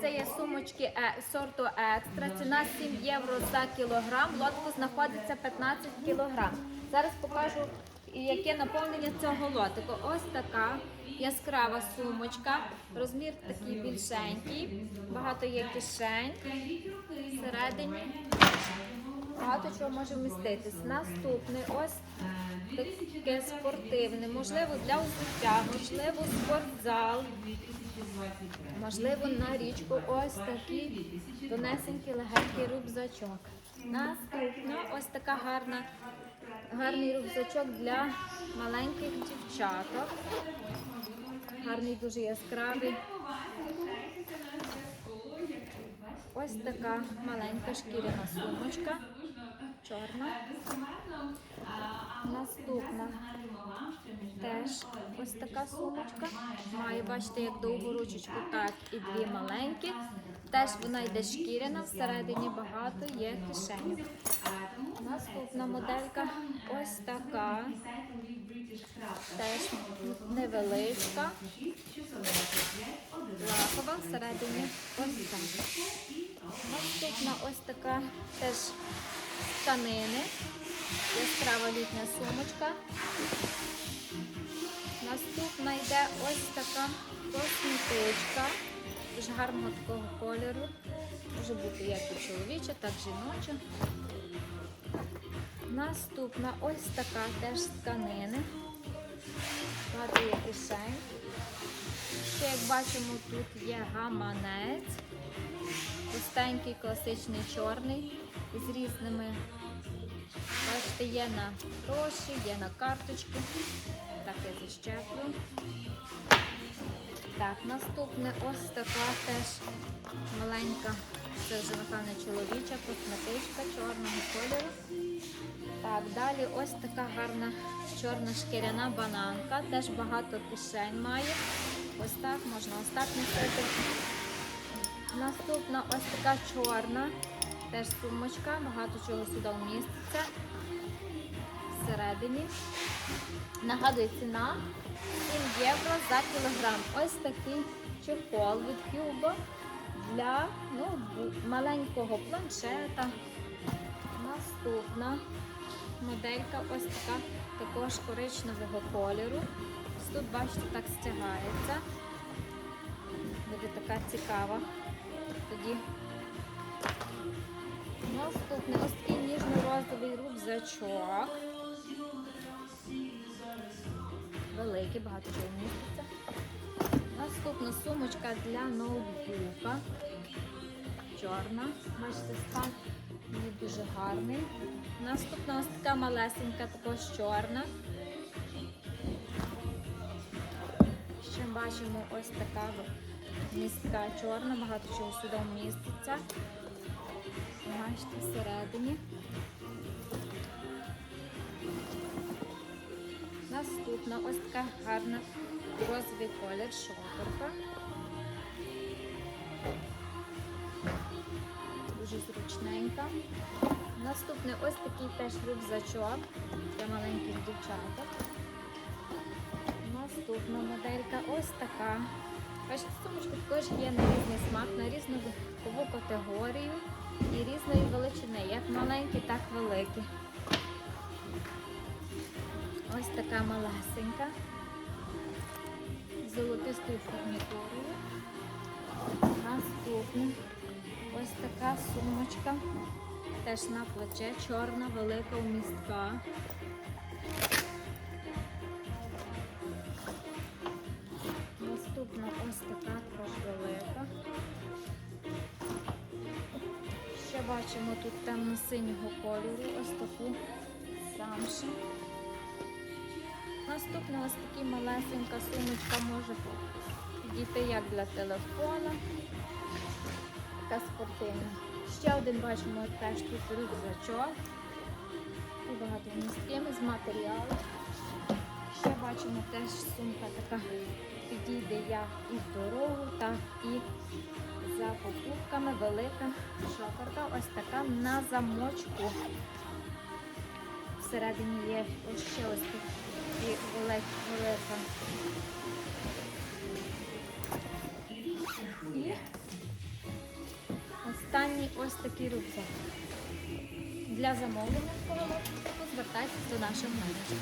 Це є сумочки е, сорту екстра. Ціна 7 євро за кілограм. Лотку знаходиться 15 кілограм. Зараз покажу, яке наповнення цього лотику. Ось така яскрава сумочка. Розмір такий більшенький. Багато є кишень. Всередині багато чого може вміститись. Наступний ось таке спортивне, можливо, для взуття, можливо, спортзал. Можливо, на річку ось такий тонесенький легенький рюкзачок. Наступно ось така гарна, гарний рюкзачок для маленьких дівчаток. Гарний, дуже яскравий. Ось така маленька шкіряна сумочка. Чорна. Наступна теж ось така сумочка. Має, бачите, як довгу ручечку, так і дві маленькі. Теж вона йде шкіряна, всередині багато є кишенів. Наступна моделька ось така. Теж невеличка. Лакова, всередині ось так. Наступна ось така теж тканини. Яскрава літня сумочка. Наступна йде ось така косметичка. Дуже гарного такого кольору. Може бути як і чоловіча, так і жіноча. Наступна ось така теж з тканини. Багато є кишень. Ще, як бачимо, тут є гаманець. Пустенький, класичний чорний з різними. Бачите, є на гроші, є на карточки. Так, я защеплю. Так, наступне ось така теж маленька, це вже, чоловіча косметичка чорного кольору. Так, далі ось така гарна чорна шкіряна бананка. Теж багато кишень має. Ось так, можна ось так. Наступна ось така чорна, теж сумочка, багато чого сюди вміститься. Всередині. Нагадую, ціна 7 євро за кілограм. Ось такий чехол від Hugo для ну, маленького планшета. Наступна моделька ось така також коричневого кольору. Тут, бачите, так стягається. Буде така цікава. Тоді наступний ось такий ніжно-розовий рюкзачок. Великий, багато чого міститься. Наступна сумочка для ноутбука. Чорна. Бачите, стан її дуже гарний. Наступна ось така малесенька, також чорна. Ще бачимо ось така містка чорна, багато чого сюди вміститься. Бачите, всередині. Наступна ось така гарна розовий колір шоперка. Дуже зручненька. Наступний ось такий теж рюкзачок для маленьких дівчаток. Наступна моделька ось така. Бачите, сумочка також є на різний смак, на різну категорію і різної величини, як маленькі, так великі. Ось така малесенька з золотистою фурнітурою. Наступна ось така сумочка. Теж на плече, чорна, велика вмістка. Наступна ось така також велика. Ще бачимо тут темно-синього кольору, ось таку замшу. Наступна ось така малесенька сумочка може підійти як для телефона, така спортивна. Ще один бачимо теж тут рюкзачок. І багато вмісткими з матеріалу. Ще бачимо теж сумка така підійде як і в дорогу, так і за покупками велика шоперка. Ось така на замочку. Всередині є ось ще ось такі велика. І гарний ось такий рюкзак. Для замовлення звертайтеся до наших менеджерів.